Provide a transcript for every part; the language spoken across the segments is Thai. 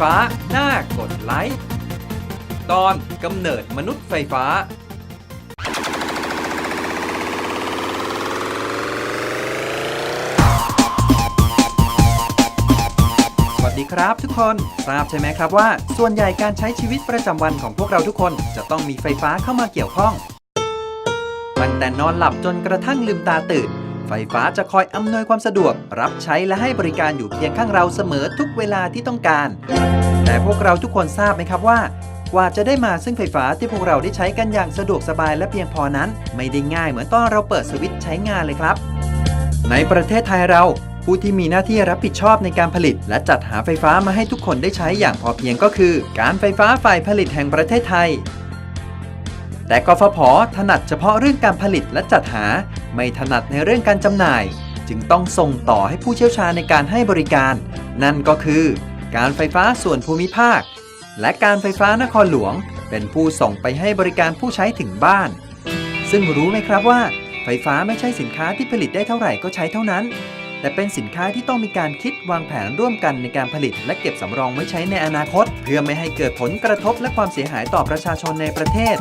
ฟ้าหน้ากดไลค์ ตอนกำเนิดมนุษย์ไฟฟ้า สวัสดีครับทุกคน ทราบใช่ไหมครับว่า ส่วนใหญ่การใช้ชีวิตประจำวันของพวกเราทุกคนจะต้องมีไฟฟ้าเข้ามาเกี่ยวข้อง ตั้งแต่นอนหลับจนกระทั่งลืมตาตื่น ไฟฟ้าจะคอยอำนวยความสะดวก รับใช้และให้บริการอยู่เคียงข้างเราเสมอทุกเวลาที่ต้องการ แต่พวกเราทุกคนทราบไหมครับว่า กว่าจะได้มาซึ่งไฟฟ้าที่พวกเราได้ใช้กันอย่างสะดวกสบายและเพียงพอนั้น ไม่ได้ง่ายเหมือนตอนเราเปิดสวิตช์ใช้งานเลยครับ ในประเทศไทยเราผู้ที่มีหน้าที่รับผิดชอบในการผลิต และจัดหาไฟฟ้ามาให้ทุกคนได้ใช้อย่างพอเพียงก็คือ การไฟฟ้าฝ่ายผลิตแห่งประเทศไทย แต่กฟผถนัดเฉพาะเรื่องการผลิตและจัดหา ไม่ถนัดในเรื่องการจำหน่าย จึงต้องส่งต่อให้ผู้เชี่ยวชาญในการให้บริการ นั่นก็คือ การไฟฟ้าส่วนภูมิภาค และการไฟฟ้านครหลวง เป็นผู้ส่งไปให้บริการผู้ใช้ถึงบ้าน ซึ่งรู้ไหมครับว่า ไฟฟ้าไม่ใช่สินค้าที่ผลิตได้เท่าไหร่ก็ใช้เท่านั้น แต่เป็นสินค้าที่ต้องมีการคิดวางแผนร่วมกันในการผลิต และเก็บสำรองไว้ใช้ในอนาคต เพื่อไม่ให้เกิดผลกระทบและความเสียหายต่อประชาชนในประเทศ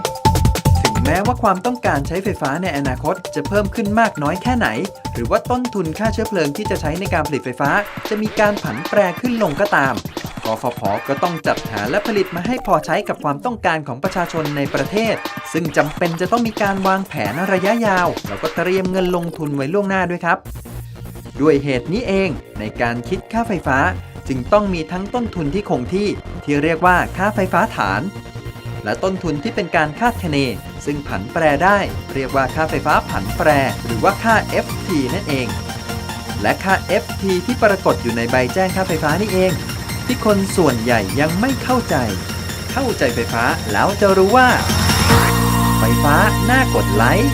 แม้ว่าความต้องการใช้ไฟฟ้าในอนาคตจะเพิ่มขึ้นมากน้อยแค่ไหน หรือว่าต้นทุนค่าเชื้อเพลิงที่จะใช้ในการผลิตไฟฟ้า จะมีการผันแปรขึ้นลงก็ตามกฟผก็ต้องจัดหาและผลิตมาให้พอใช้กับความต้องการของประชาชนในประเทศ ซึ่งจำเป็นจะต้องมีการวางแผนระยะยาว แล้วก็เตรียมเงินลงทุนไว้ล่วงหน้าด้วยครับ ด้วยเหตุนี้เองในการคิดค่าไฟฟ้า จึงต้องมีทั้งต้นทุนที่คงที่ ที่เรียกว่าค่าไฟฟ้าฐาน และต้นทุนที่เป็นการคาดคะเน ซึ่งผันแปรได้ เรียกว่าค่าไฟฟ้าผันแปร หรือว่าค่า FT นั่นเอง และค่า FT ที่ปรากฏอยู่ในใบแจ้งค่าไฟฟ้านี่เอง ที่คนส่วนใหญ่ยังไม่เข้าใจ เข้าใจไฟฟ้าแล้วจะรู้ว่า ไฟฟ้าน่ากดไลค์